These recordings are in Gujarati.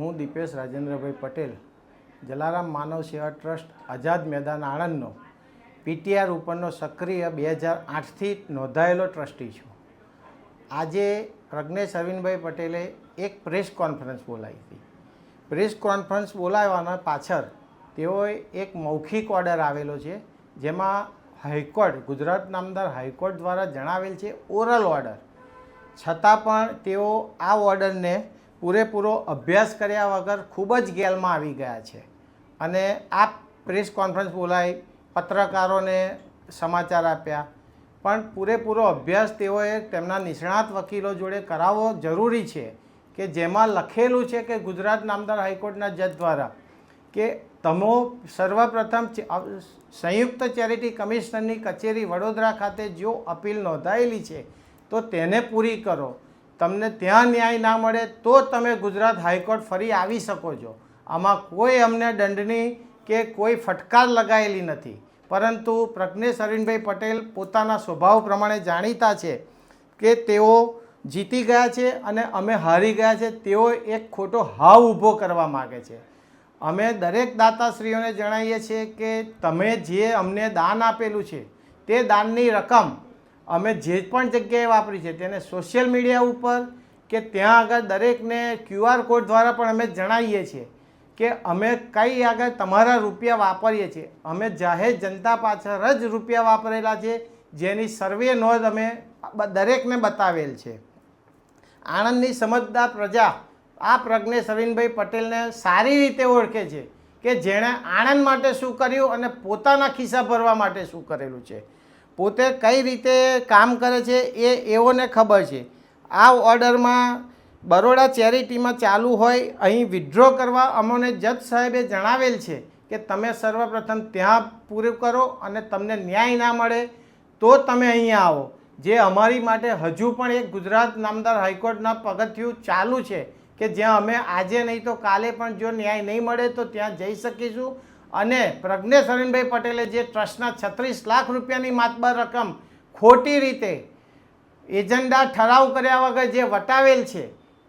હું દીપેશ રાજેન્દ્રભાઈ પટેલ, જલારામ માનવ સેવા ટ્રસ્ટ, આઝાદ મેદાન આણંદનો પીટીઆર ઉપરનો સક્રિય બે હજાર આઠથી નોંધાયેલો ટ્રસ્ટી છું. આજે પ્રજ્ઞેશ અરવિંદભાઈ પટેલે એક પ્રેસ કોન્ફરન્સ બોલાવી હતી. પ્રેસ કોન્ફરન્સ બોલાવવાના પાછળ તેઓએ એક મૌખિક ઓર્ડર આવેલો છે, જેમાં હાઈકોર્ટ, ગુજરાત નામદાર હાઈકોર્ટ દ્વારા જણાવેલ છે ઓરલ ઓર્ડર. છતાં પણ તેઓ આ ઓર્ડરને પૂરેપૂરો અભ્યાસ કર્યા વગર ખૂબ જ ગેલમાં આવી ગયા છે. અને આ પ્રેસ કોન્ફરન્સ બોલાવી, પત્રકારોને સમાચાર આપ્યા. પણ પૂરેપૂરો અભ્યાસ તેઓએ તેમના નિષ્ણાત વકીલો જોડે કરાવવો જરૂરી છે કે જેમાં લખેલું છે કે ગુજરાત નામદાર હાઈકોર્ટના જજ દ્વારા કે તમો સર્વપ્રથમ સંયુક્ત ચેરિટી કમિશનરની કચેરી વડોદરા ખાતે જો અપીલ નોંધાયેલી છે, તો તેને પૂરી કરો. તમને ત્યાં ન્યાય ના મળે તો તમે ગુજરાત હાઈકોર્ટ ફરી આવી શકો છો. આમાં કોઈ અમને દંડની કે કોઈ ફટકાર લગાયેલી નથી. પરંતુ પ્રજ્ઞેશ અરવિંદભાઈ પટેલ પોતાના સ્વભાવ પ્રમાણે જાણીતા છે કે તેઓ જીતી ગયા છે અને અમે હારી ગયા છે. તેઓ એક ખોટો હાવ ઊભો કરવા માગે છે. અમે દરેક દાતાશ્રીઓને જણાવીએ છીએ કે તમે જે અમને દાન આપેલું છે તે દાનની રકમ અમે જે પણ જગ્યાએ વાપરી છે, તેને સોશિયલ મીડિયા ઉપર કે ત્યાં આગળ દરેકને ક્યુઆર કોડ દ્વારા પણ અમે જણાવીએ છીએ કે અમે કઈ આગળ તમારા રૂપિયા વાપરીએ છીએ. અમે જાહેર જનતા પાછળ જ રૂપિયા વાપરેલા છે, જેની સર્વે નોંધ અમે દરેકને બતાવેલ છે. આણંદની સમજદાર પ્રજા, આ પ્રજ્ઞેશ અરવિંદભાઈ પટેલને સારી રીતે ઓળખે છે કે જેણે આણંદ માટે શું કર્યું અને પોતાના ખિસ્સા ભરવા માટે શું કરેલું છે. પોતે કઈ રીતે કામ કરે છે એ એઓને ખબર છે. આ ઓર્ડરમાં બરોડા ચેરિટીમાં ચાલુ હોય, અહીં વિથડ્રો કરવા અમોને જજ સાહેબે જણાવેલ છે કે તમે સર્વપ્રથમ ત્યાં પૂરું કરો અને તમને ન્યાય ના મળે તો તમે અહીંયા આવો. જે અમારી માટે હજુ પણ એક ગુજરાત નામદાર હાઈકોર્ટના પગથિયું ચાલુ છે કે જ્યાં અમે આજે નહીં તો કાલે પણ જો ન્યાય નહીં મળે તો ત્યાં જઈ શકીશું. અને પ્રજ્ઞેશ હરીનભાઈ પટેલે જે ટ્રસ્ટના છત્રીસ લાખ રૂપિયાની માતબર રકમ ખોટી રીતે એજન્ડા ઠરાવ કર્યા વગર જે વટાવેલ છે,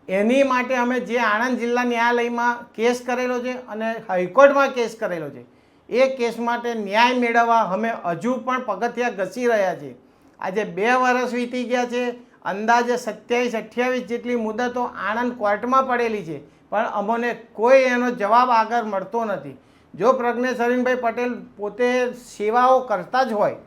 એની માટે અમે જે આણંદ જિલ્લા ન્યાયાલયમાં કેસ કરેલો છે અને હાઈકોર્ટમાં કેસ કરેલો છે, એ કેસ માટે ન્યાય મેળવવા અમે હજુ પણ પગથિયા ઘસી રહ્યા છીએ. આજે બે વર્ષ વીતી ગયા છે, અંદાજે સત્યાવીસ અઠ્યાવીસ જેટલી મુદતો આણંદ કોર્ટમાં પડેલી છે, પણ અમોને કોઈ એનો જવાબ આગળ મળતો નથી. જો પ્રજ્ઞેશ હરીનભાઈ પટેલ પોતે સેવાઓ કરતા જ હોય,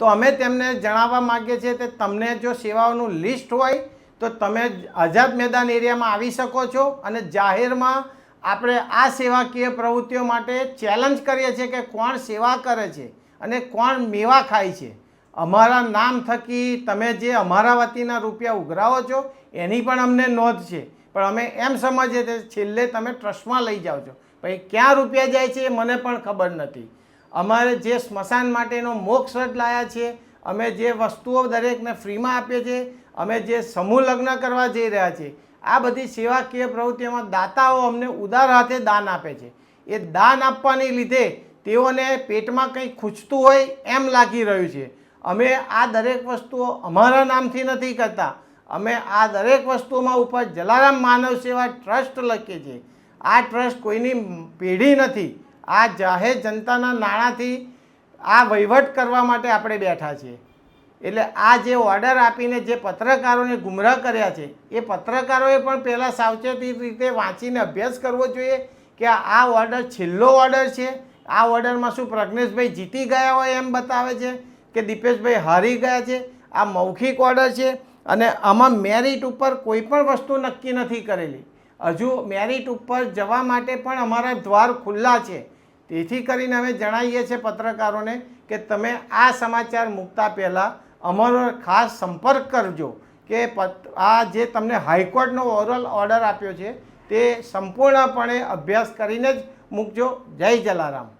તો અમે તેમને જણાવવા માગીએ છીએ કે તમને જો સેવાઓનું લિસ્ટ હોય, તો તમે આઝાદ મેદાન એરિયામાં આવી શકો છો અને જાહેરમાં આપણે આ સેવાકીય પ્રવૃત્તિઓ માટે ચેલેન્જ કરીએ છીએ કે કોણ સેવા કરે છે અને કોણ મેવા ખાય છે. અમારા નામ થકી તમે જે અમારા વતીના રૂપિયા ઉઘરાવો છો, એની પણ અમને નોંધ છે. પણ અમે એમ સમજીએ કે છેલ્લે તમે ટ્રસ્ટમાં લઈ જાઓ છો. પછી ક્યાં રૂપિયા જાય છે એ મને પણ ખબર નથી. અમારે જે સ્મશાન માટેનો મોક્ષ રથ લાયા છે, અમે જે વસ્તુઓ દરેકને ફ્રીમાં આપીએ છીએ, અમે જે સમૂહ લગ્ન કરવા જઈ રહ્યા છીએ, આ બધી સેવાકીય પ્રવૃત્તિઓમાં દાતાઓ અમને ઉદાર હાથે દાન આપે છે. એ દાન આપવાને લીધે તેઓને પેટમાં કંઈ ખૂંચતું હોય એમ લાગી રહ્યું છે. અમે આ દરેક વસ્તુઓ અમારા નામથી નથી કરતા. અમે આ દરેક વસ્તુઓમાં ઉપર જલારામ માનવ સેવા ટ્રસ્ટ લખીએ છીએ. આ ટ્રસ્ટ કોઈની પેઢી નથી. આ જાહેર જનતાના નાણાંથી આ વહીવટ કરવા માટે આપણે બેઠા છીએ. એટલે આ જે ઓર્ડર આપીને જે પત્રકારોને ગુમરાહ કર્યા છે, એ પત્રકારોએ પણ પહેલાં સાવચેતી રીતે વાંચીને અભ્યાસ કરવો જોઈએ કે આ ઓર્ડર છેલ્લો ઓર્ડર છે. આ ઓર્ડરમાં શું પ્રજ્ઞેશભાઈ જીતી ગયા હોય એમ બતાવે છે કે દીપેશભાઈ હારી ગયા છે. આ મૌખિક ઓર્ડર છે અને આમાં મેરિટ ઉપર કોઈ પણ વસ્તુ નક્કી નથી કરેલી. હજુ મેરિટ ઉપર જવા માટે પણ અમારા દ્વાર ખુલ્લા છે. તેથી કરીને અમે જણાવીએ છીએ પત્રકારોને કે તમે આ સમાચાર મૂકતા પહેલાં અમારો ખાસ સંપર્ક કરજો કે આ જે તમને હાઈકોર્ટનો ઓરલ ઓર્ડર આપ્યો છે તે સંપૂર્ણપણે અભ્યાસ કરીને જ મૂકજો. જય જલારામ.